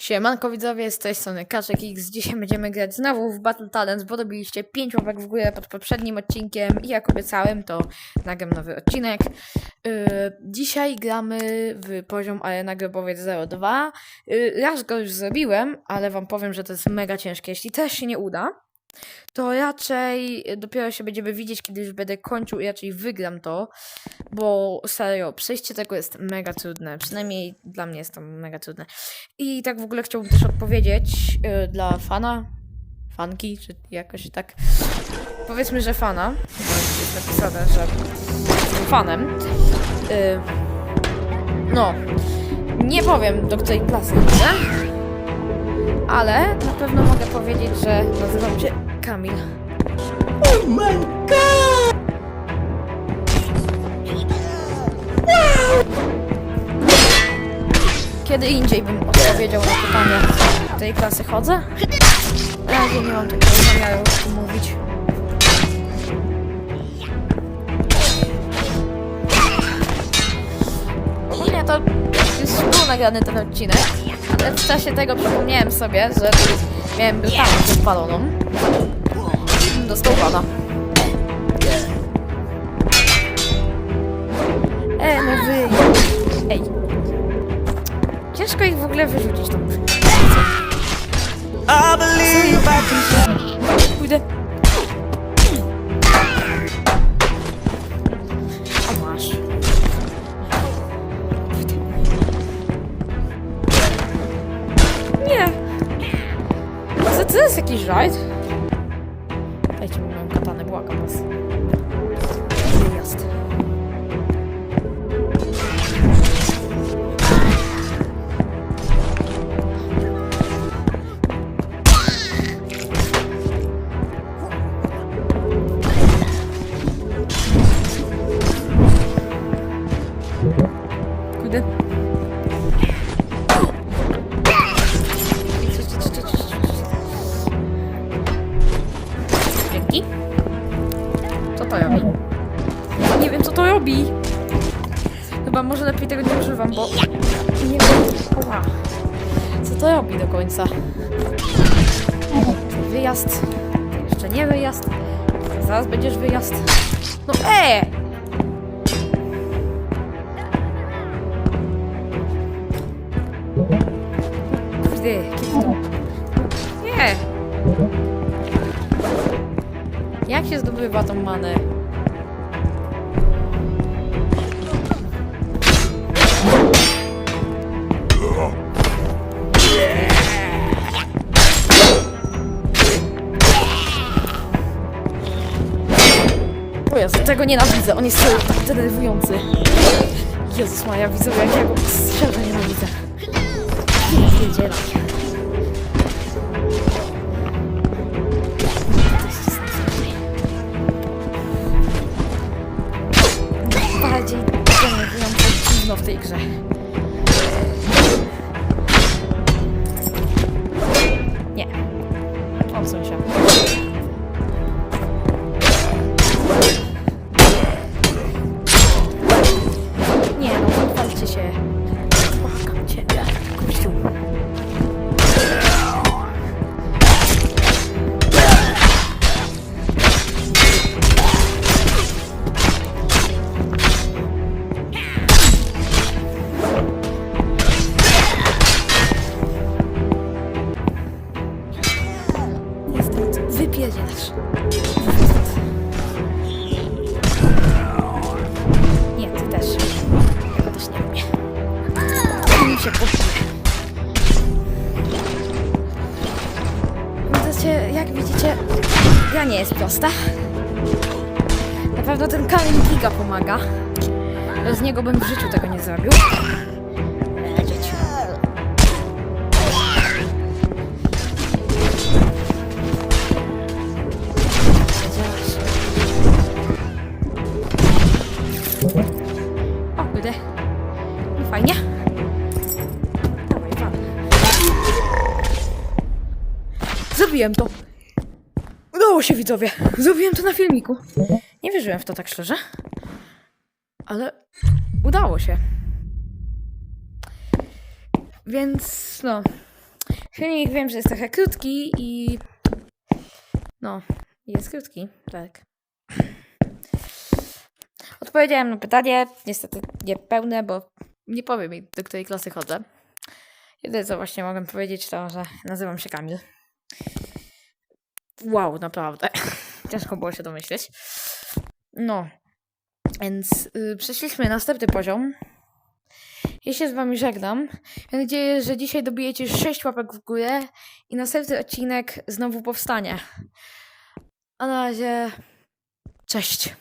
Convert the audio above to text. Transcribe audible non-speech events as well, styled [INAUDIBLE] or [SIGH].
Siemanko widzowie, z tej strony Kaczek X. Dzisiaj będziemy grać znowu w Battle Talents, bo robiliście 5 łapek w górę pod poprzednim odcinkiem i jak obiecałem, to nagram nowy odcinek. Yy, dzisiaj gramy w poziom Arena Grobowiec 02. Yy, raz go już zrobiłem, ale wam powiem, że to jest mega ciężkie. Jeśli też się nie uda, to raczej dopiero się będziemy widzieć, kiedy już będę kończył i raczej wygram to, bo serio, przejście tego jest mega trudne, przynajmniej dla mnie jest to mega trudne. I tak w ogóle chciałbym też odpowiedzieć y, dla fana, fanki, czy jakoś tak, powiedzmy, że fana, bo jest napisane, że jestem fanem. Y, no, nie powiem do której klasy ale na pewno mogę powiedzieć, że nazywam się Kamil. Kiedy indziej bym odpowiedział na pytanie, tej klasy chodzę? Na razie nie mam takiego zamiaru mówić. Nagrany ten odcinek, ale w czasie tego przypomniałem sobie, że miałem brytanię podpaloną dostał bana. E, no wy... Ej. Ciężko ich w ogóle wyrzucić I can Pójdę. Co to jest jakiś rajd? Dajcie mi moją katanę, błagam was. Jest. Robi. Chyba może lepiej tego nie używam, bo nie wiem. Co to robi do końca? Wyjazd. Jeszcze nie wyjazd. Zaraz będziesz wyjazd. No e! Kurde? Nie! Jak się zdobywa tą manę? O Jezu, tego nienawidzę, on jest tak denerwujący. Jezus Maja, widzowie, jak ja go szczerze nienawidzę. Pierdzielaj. Bardziej tej grze. Nie. Się. Co? Wypierdzielasz. Nie, ty też. Ja go też nie lubię. Mi się podoba. Widzicie, jak widzicie, ja nie jest prosta. Na pewno ten kamień giga pomaga. Bez niego bym w życiu tego nie zrobił. Zrobiłem to. Udało się, widzowie. Zrobiłem to na filmiku. Nie wierzyłem w to tak szczerze. Ale udało się. Więc no. Filmik wiem, że jest trochę krótki i... No, jest krótki, tak. Odpowiedziałem na pytanie, niestety nie pełne, bo nie powiem do której klasy chodzę. Jedyne co właśnie mogę powiedzieć to, że nazywam się Kamil. Wow, naprawdę. [LAUGHS] Ciężko było się domyśleć. No, więc y, przeszliśmy na następny poziom. Ja się z wami żegnam. Mam nadzieję, że dzisiaj dobijecie 6 łapek w górę i następny odcinek znowu powstanie. A na razie, cześć.